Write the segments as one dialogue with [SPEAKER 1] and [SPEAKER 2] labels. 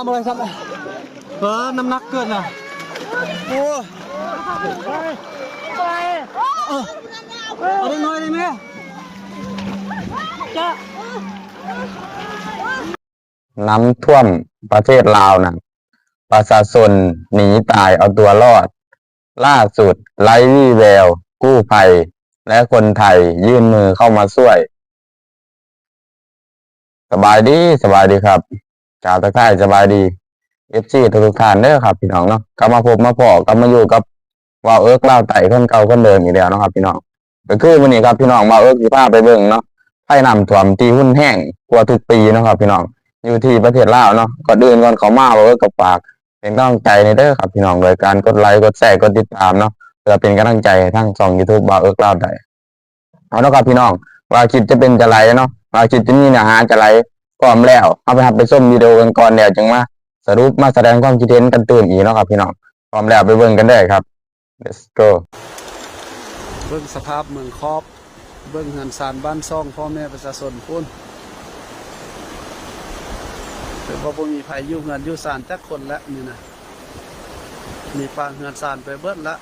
[SPEAKER 1] ามอะไรซ้ำเออ น้ำหนักเกินอะ โอ้เออเอาได้น้อยได้ไหมจ้า
[SPEAKER 2] น้ำท่วมประเทศลาวนะประชาชนหนีตายเอาตัวรอด ล่าสุดไร้วี่แวว กู้ภัย และคนไทยยื่นมือเข้ามาช่วย สบายดี สบายดีครับ ชาวตะไคร่สบายดีเอฟซีทุกท่านเด้อครับพี่น้องเนาะกลับมาพบมาพอกลับมาอยู่กับว่าวเอิร์กเล่าไต่คนเก่าคนเดิมอีกแล้วนะครับพี่น้องก็คือวันนี้ครับพี่น้องว่าวเอิร์กสิพาไปเบิ่งเนาะไผ่น้ำท่วมตีหุ้นแห้งกว่าทุกปีนะครับพี่น้องอยู่ที่ประเทศลาวเนาะก่อนอื่นก่อนเขามาเราก็กับฝาก เป็นกำลังใจในเด้อครับพี่น้องโดยการกดไลค์กดแชร์กดติดตามเนาะเพื่อเป็นกำลังใจให้ทั้งสองยูทูบบาวเอิร์กลาได้เอาเนาะครับพี่น้องว่าคลิปจะเป็นจะไรเนาะว่าคลิปจะมีเนื้อหาจะไร พร้อมแล้วเอาไปทำไปส้มวิดีโอกันก่อนเดี๋ยวจึงมาสรุปมาแสดงความคิดเห็นกันตื่นอีกเนาะครับพี่น้องพร้อมแล้วไปเบิ่งกันได้ครับ let's go
[SPEAKER 3] เบิ่งสภาพเมืองครอบเบิ่งเฮือนซานบ้านซ่องพ่อแม่ประชาชนพุ่นแต่ว่าบ่มีไผอยู่เฮือนยู่ซานจักคนล้วนี่นะมีปางเฮือนซานไปเบิดละ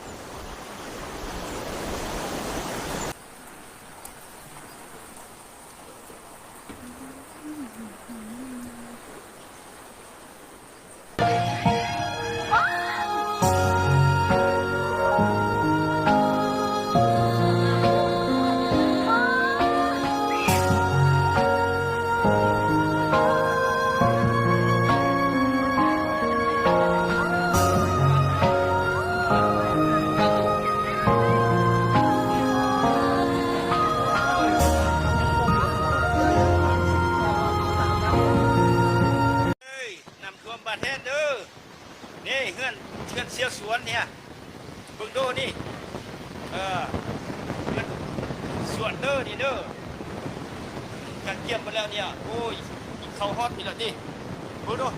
[SPEAKER 4] เกี่ยมไปแล้วเนี่ย โอ้ยเขาฮอดนี่แล้วดิดูดูออ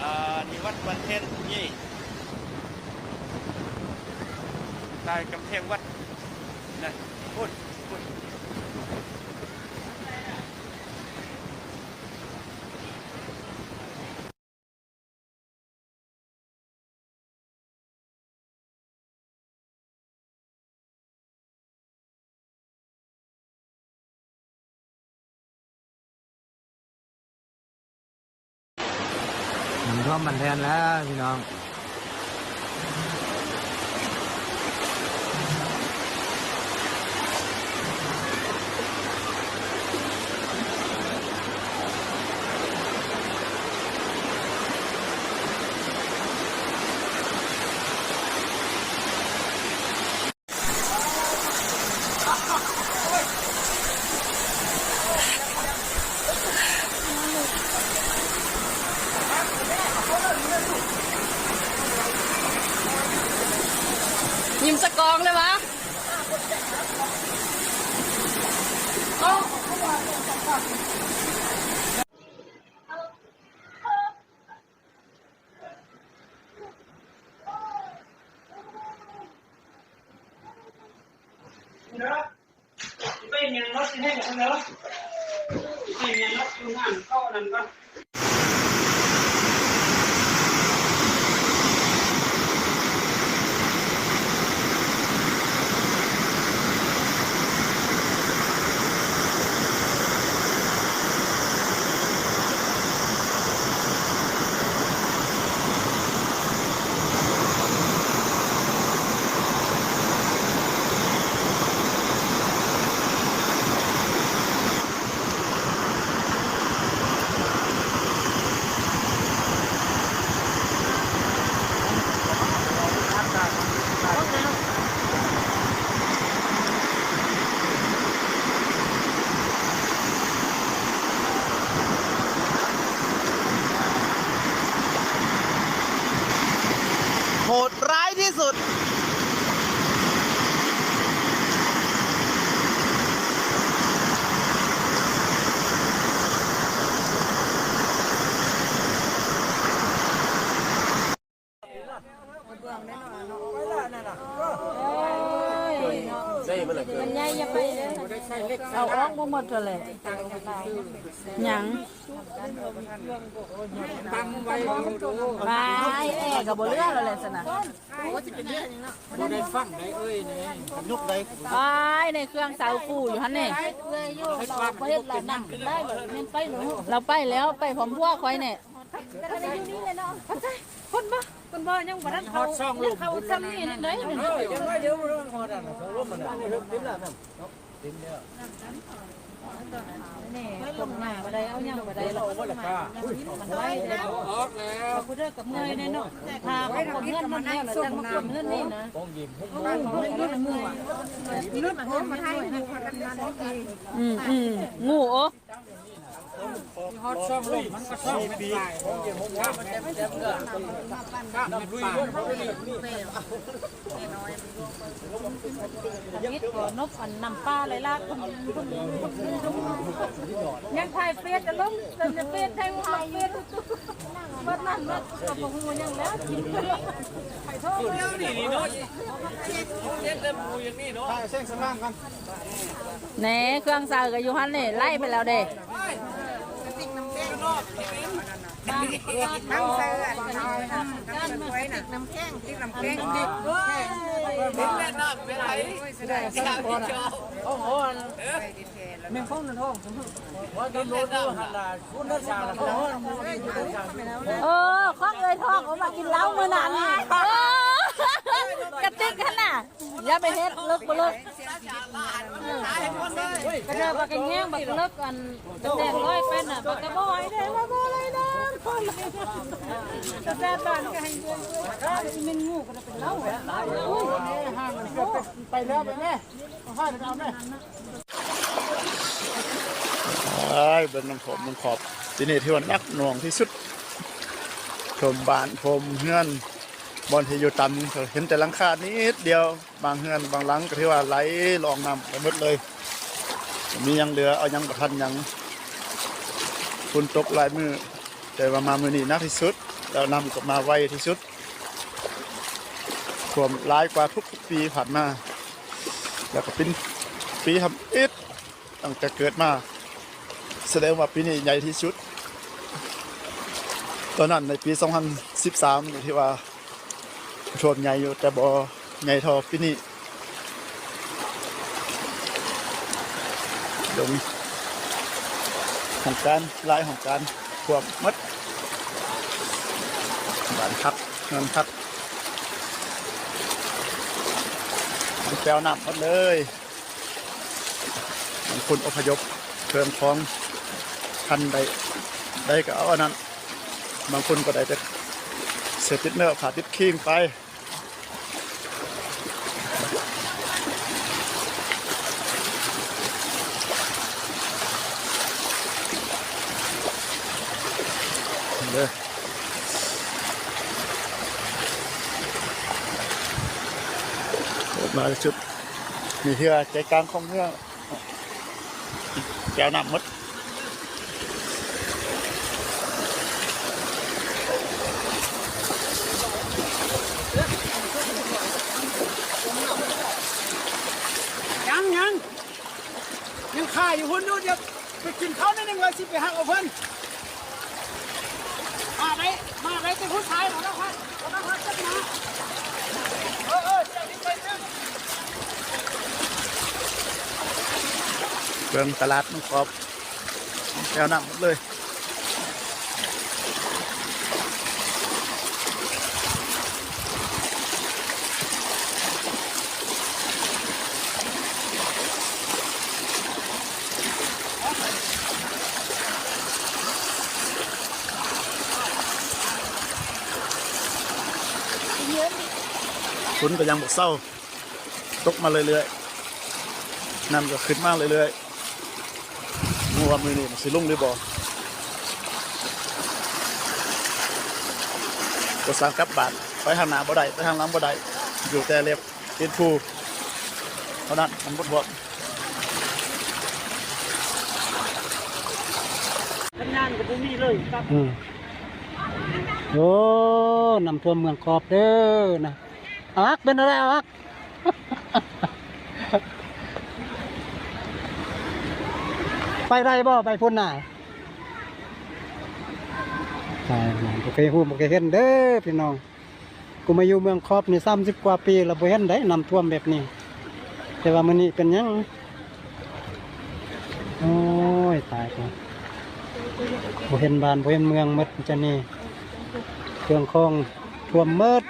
[SPEAKER 4] อ่านี่วัดวันเทนนี่ใต้กำแพงวัดนั่นพูด พูด
[SPEAKER 1] มันท่วมมันแทนแล้วพี่น้อง
[SPEAKER 5] ยิ้มสกองเลยวะ
[SPEAKER 4] เป็
[SPEAKER 6] บ่หมดเลยหยังบายแอร์ก็บ่เหลือแล้วแหละสนะ
[SPEAKER 7] บ่ได้ฟังได้เอ้ยนี่ยุกได้
[SPEAKER 6] บายในเครื่องเสาปูอยู่หั่นนี่
[SPEAKER 8] เลยอยู่เราประเทศเรานั่งได้แบบนี้ไปหนู
[SPEAKER 6] เราไปแล้วไปผมพวกคอยเนี่ย
[SPEAKER 8] ก็ได้อยู่นี่เลยเนาะ
[SPEAKER 6] คนบ่คนบ่ยังบ่ทันเขาเขาซ้ำนี่เลย
[SPEAKER 7] เออยังไงเดี๋ยวมันฮอดอะสองลมมันอะเริ่มติ้มแล้วนั่นติ้มแล้ว
[SPEAKER 6] นี่คนหน้าบ่ได้เอายังบ่ได้หรอก
[SPEAKER 7] บ่ละค่ะ
[SPEAKER 6] มันไว้แล้ว
[SPEAKER 7] ออกแล้ว
[SPEAKER 6] กูเด้อกับเงยแน่นาะพาเขาคนเงินมันแล้วแล้วจังมาคนเงินนี่นะ
[SPEAKER 7] ป้องยิ้มพุ่ง
[SPEAKER 6] อืมอืมงูโอ้
[SPEAKER 7] ฮอดซ่องลมมันก็ซ่องปีป้องยิ้มพุ่งว่ามันเต็มเต็มเด้อข้ามลุยบ่นี่นี่
[SPEAKER 6] ยิดบ่นบอันนำปลาไหลลากยังถ่ายเฟซจะลงจะเฟซไทยว่าเฟซบัดนั้นบัดก็บ่ฮู้ยังแล้วกินไปแล้วไข่ทอด
[SPEAKER 7] นี่นี่เนาะเฮ็ดเต็มมูอย่างนี้เนาะเส้นสล่างกัน
[SPEAKER 6] แหน่เครื่องซาก็อยู่หั่นนี่ไล่ไปแล้วเด้
[SPEAKER 8] นั่งใส่กันกันมาติดน้ำแข็งติดน้ำแข็งดิบ
[SPEAKER 7] เป็นแม่น้ำเป็นไหลได้สักคนโอ้โหแม่งฟ้องนั่นท้องว่าดินโลดหันล่ะคุณนักศึกษาโอ้โห
[SPEAKER 6] เออข้องเอ้ยท้องเอามากินเหล้ามื้อนั้นเออ กระติกหั่นน่ะอย่าไปเฮ็ดเลิกบ่เลิกก็เจอบักแง่งบักเลิกกันจะแดงร้อยเป็นอะบักกระบอยได้มาบ่อะไรนะคนจะแซ่บบ้านก็ให้เงินด้วยมันงูก็เป็นเล่าอะ
[SPEAKER 7] ห้างไปแล้วไปแม่ห้างไปเอาแม่
[SPEAKER 9] ไอ้เบิ่งน้ำผมมันขอบที่นี่ที่ว่านักหน่วงที่สุดชมบานชมเฮือน บอนที่อยู่ต่ำเห็นแต่หลังคานิดเดียวบางเฮือนบางหลังก็ที่ว่าไหลลองน้ำไปหมดเลย มียังเหลือเอายังประทันยังคุณตกหลายมือแต่ว่ามามือนี้นักที่สุดแล้วนำก็มาไวที่สุดท่วมร้ายกว่าทุกปีผ่านมาแล้วก็เป็นปีทำอิดตั้งแต่เกิดมา แสดงว่าปีนี้ใหญ่ที่สุด ตอนนั้นในปี 2013ที่ว่า ท่วมใหญ่อยู่แต่บ่ใหญ่ท่าปีนี้ลงของการลายของการท่วมหมัดบานพักเงินพักมันแปลวน้ำหมดเลยบางคนอพยพเพิ่มของคันใดได้ก็เอาอันนั้น บางคนก็ได้แต่เสียติดเนื้อผ่าติดครีมไปเลยโหด มาจุดมีเหือใจกลางของเหือแก้วน้ำมด
[SPEAKER 7] ยังยังยังข่าอยู่หุ่นดูเดี๋ยวไปกินข้าวนิดนึงเลยสิไปหักเอาเพิ่นมาไหมมาไหมเป็นผู้ชายของเราครับของเราครับจัดมาเออเออเจ้านี่ไปซึ่ง
[SPEAKER 9] เบิ่งตลาดมันขอบแถวน้ำหมดเลยฝนก็ยังบกเศร้า ตกมาเรื่อยๆน้ำก็ขึ้นมาเรื่อยๆ มัวามือนี่มันสิลุ่งหรือบ่ก็สร้างกลับบานไปทางหน้าบ่ได้ไปทางหลังบ่ได้อยู่แต่เรียบติดภูเท่านั้นมันบ่ท่วม
[SPEAKER 7] ทำงานกับผมมีเลยครับโอ้นำท่วมเมืองขอบเด้อนะอาวักเป็นอะไรอาวัก ไปได้บ่ไปพุ่นน่ะใช่โอเคฮู้โอเคเห็นเด้อพี่น้อง กูมาอยู่เมืองครอบนี่30กว่าปีแล้วบ่เห็นได้น้ำท่วมแบบนี้ แต่ว่ามื้อนี้เป็นหยังโอ้ยตายแล้วบ่เห็นบ้านบ่เห็นเมืองหมดจะนี่เครื่องคองท่วมหมด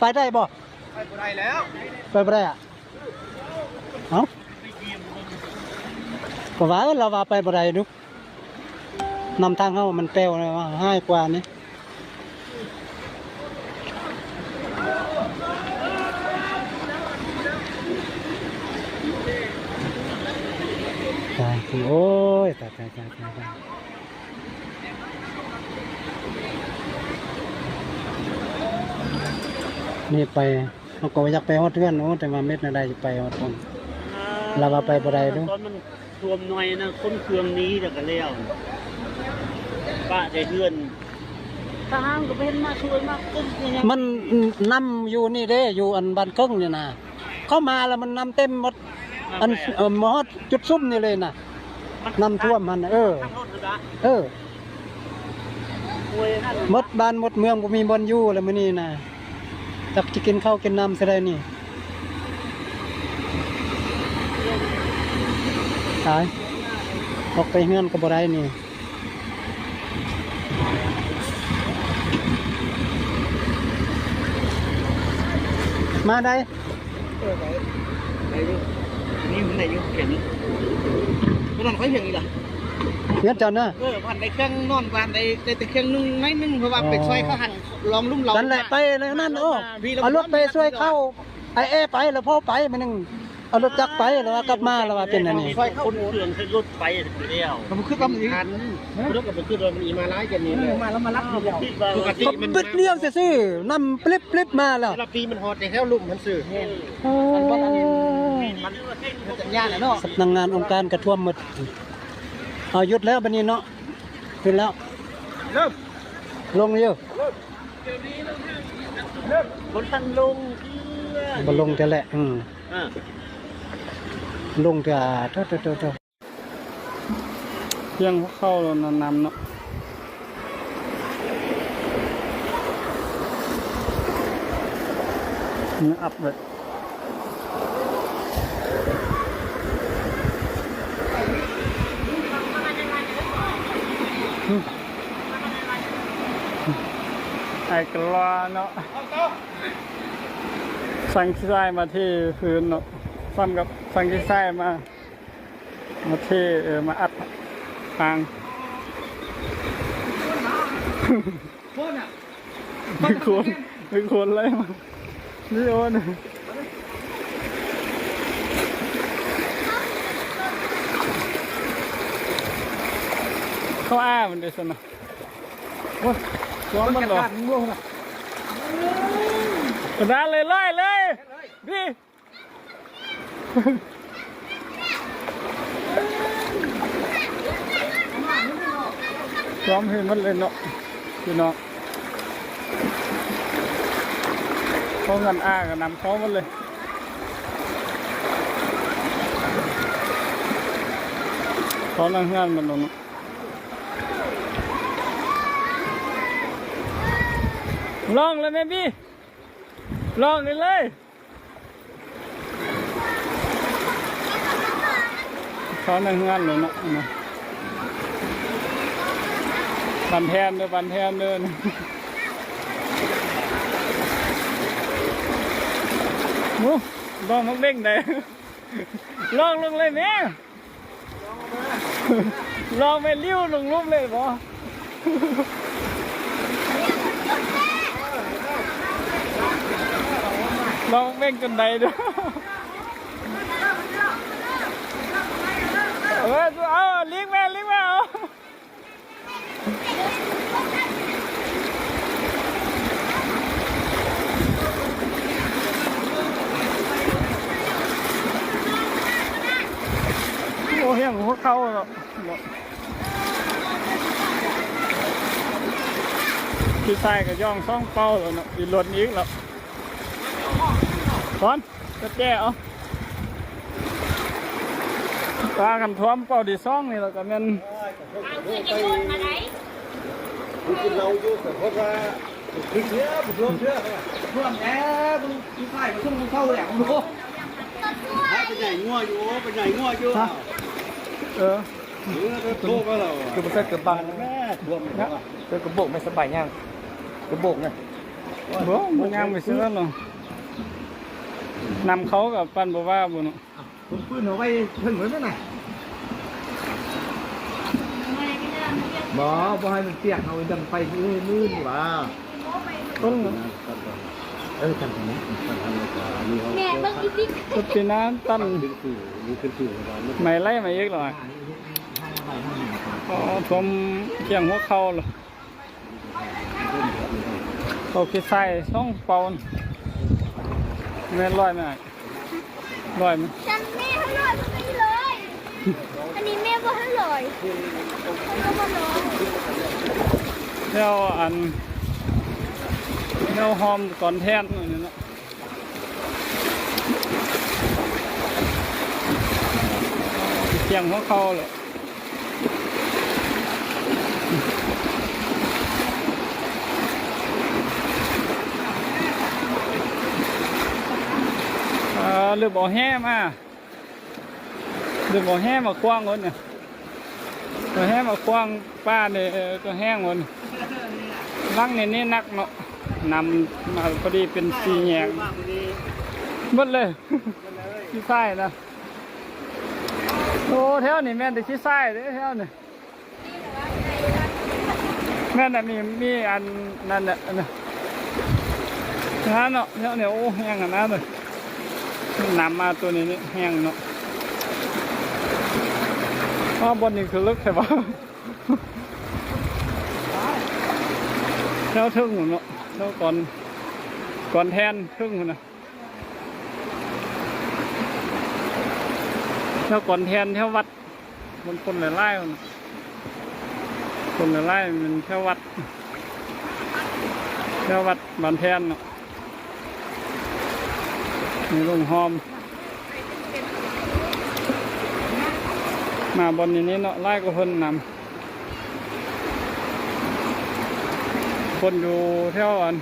[SPEAKER 7] ไปได้บ่
[SPEAKER 10] ไปบ่ได้แล้ว
[SPEAKER 7] ไปบ่ได้อะเอ้าก็ว่าเราว่าไปบ่ได้ดูนำทางเฮามันแปลวนะว่าห้ายกว่านี่ตายโอ้ยตายตายตายตายตาย นี่ไปเขาก็อยากไปฮอดเทือนโอ้แต่ว่าเม็ดน่ะได้จะไปฮอดตรง เราว่าไปบ่ได้เด้อ
[SPEAKER 11] ตอนมันรวมหน่อยนะคนเครื่องนี้แล้วก็แล้วป้าใจเฮือนทหารก็เป็นมาช่วยมาขึ้นอย่างเงี้ย
[SPEAKER 7] มันนำอยู่นี่เด้อยู่อันบ้านเครื่องนี่นะเข้ามาแล้วมันนำเต็มหมดอันเอ่อหมอดจุดซุ่มนี่เลยนะนำท่วมมันน่ะเออ
[SPEAKER 11] ทางรถนะ
[SPEAKER 7] เออ
[SPEAKER 11] ป่วยนั่น
[SPEAKER 7] หมดบ้านหมดเมืองบ่มีบ่อนอยู่แล้วมื้อนี้นะ จักสิกินข้าวกินน้ำสิได้นี่ตายออกไปเฮือนก็บ่ได้นี่มาได้
[SPEAKER 11] นี่มันไหนอยู่เข็มไม่นอนค่อยเพียงอีกล่ะ
[SPEAKER 7] เฮือนเจ้าเนาะ
[SPEAKER 11] เออผ่านในเครื่องนอนผ่านในในแต่เครื่องนึงไม่นึงเพราะว่าเป็ดซอยเขาหันลองลุ่มเรา
[SPEAKER 7] นั่นแหละไปเลยนั่นโอ้เอารถไปช่วยเข้าไอเอไปแล้วพ่อไปมันนึงเอารถจักรไปแล้วว่ากลับมาแล้วว่าเป็นอันนี้
[SPEAKER 11] ซอยคนเครื่องขึ้นรถไปเดียว
[SPEAKER 12] มันคือกับนี้
[SPEAKER 11] ทันรถกับมันขึ้นรถมันอีมาไล่กันนี่เลย
[SPEAKER 12] มาแล้วมารับเดียว
[SPEAKER 11] ปกติ
[SPEAKER 7] ก็
[SPEAKER 11] มัน
[SPEAKER 7] ปิดเดียวซื่อๆนำปลิบปลิบมาแล้ว
[SPEAKER 11] เวลาปีมันฮอดในแถวลุ่มมันสื่อ
[SPEAKER 7] มันบ่อัน
[SPEAKER 11] มันสัญญาณเนาะ
[SPEAKER 7] สำนักงานองค์การกระท่วมหมด เอาหยุดแล้วบัดนี้เนาะขึ้นแล้ว
[SPEAKER 12] เริ่ม
[SPEAKER 7] ลงอยู่
[SPEAKER 11] คนทันลง
[SPEAKER 7] บ่ลงแต่แหละอืม
[SPEAKER 11] อ่า
[SPEAKER 7] ลงแต่เท่าๆๆเพียงเข้าแล้วนำเนาะนี่อัพเลย ไอ้กลาเนาะสั่งขี้ไส้มาที่พื้นเนาะซ้ำกับสั่งขี้ไส้มามาเทเออมาอัดทางมีคนมีคนอะไรมานี่โอนเขาอ้ามันเดยวสนะ โอ้ยร้อนมันเหรอกระดานเลยไล่เลยดิพร้อมให้มันเลยเนาะพี่น้องเขาเงินอ้ากับนำเขามันเลยเขานั่งงานมันลง ลองเลยแม่พี่ลองเลยเลยเขานั่งงานเลยเนาะนะบันแทนเด้อบันแทนเด้อนะโอ้ลองมักเด้งได้ลองลงเลยแม่ลองไปลิ้วลงรูปเลยบ่ ลองเบ่งจนใดด้วยเออเอาลิงแม่ลิงแม่เอาโอ้ยยังโหด
[SPEAKER 12] เข้าเนาะพี่ชายก็ย่องซ่องเป้าแล้วเนาะอีรถอีกแล้ว พร้อมจะแก้เอาปลากันท้วมเป้าดีซ่องนี่แล้วก็แม่น
[SPEAKER 10] ร่วมแหน่มึงกินข้าวมึงช่วงมึงเข้าแหละมึงรู้
[SPEAKER 11] เป็นใหญ่งัวอยู่เป็นใหญ่งัวอยู่
[SPEAKER 12] เออ
[SPEAKER 11] โตก็แล้ว
[SPEAKER 10] คือมันเกิดบังแม่รวมนะเกิดกระโบกไม่สบายยังกระโบกไง
[SPEAKER 12] บ่บ่ย่างไปซื้อเนาะ นำเขากับปั้นบ่ว่าบ่เนาะ
[SPEAKER 10] ผมปืนเอาไว้เพิ่งเหมือนนั่นน่ะบ่บ่ให้มันเปียกเอาดันไปลื่นๆว่า
[SPEAKER 12] ต้น
[SPEAKER 10] เออกันนี้
[SPEAKER 13] แม่เบิ่งอีก
[SPEAKER 12] ก็เป็นน้ำตั้นไม่ไล่มาอีกหรออ๋อผมเกี่ยงหัวเข่าเหรอเขาคิดใส่ช่องเปาน่ะ แม่นร้อยไหมอ้ายร้อยไหม
[SPEAKER 13] ฉันแม่ให้เลยไม่เลย อันนี้แม่บ่ให้เลยเขาก็บ่ร้อง
[SPEAKER 12] เที่ยวอันเที่ยวหอมก่อนแทนนี่เนาะเกี่ยงหัวเข่าเลย เรือบ่อแห้มาหรือบ่อแห้มาคว้างคนเนี่ยตัวแห้มาคว้างป้าเนี่ยเออตัวแห้งคนลังเนี่ยนี่นักเนาะนำมาพอดีเป็นสีแยงหมดเลยขี้ไส้นะโอ้แถวนี่แม่นแต่ขี้ไส้เด้อแถวนี่แม่นน่ะมีมีอันนั่นน่ะนน่ะนั่นเนาะแถวเนี่ยโอ้แห้งอันนั้นเลย นำมาตัวนี้นี่แห้งเนาะอ้าบนนี่คือลึกใช่ปะแล้วทึ่งเนาะแล้วก่อนก่อนแทนทึ่งนะแล้วก่อนแทนแถววัดมันคนหลายๆคนคนหลายๆมันแถววัดแถววัดบานแทนเนาะ มีลุงหอม มาบนนี้เนาะไล่ก็เพิ่นนำคนอยู่แถวอัน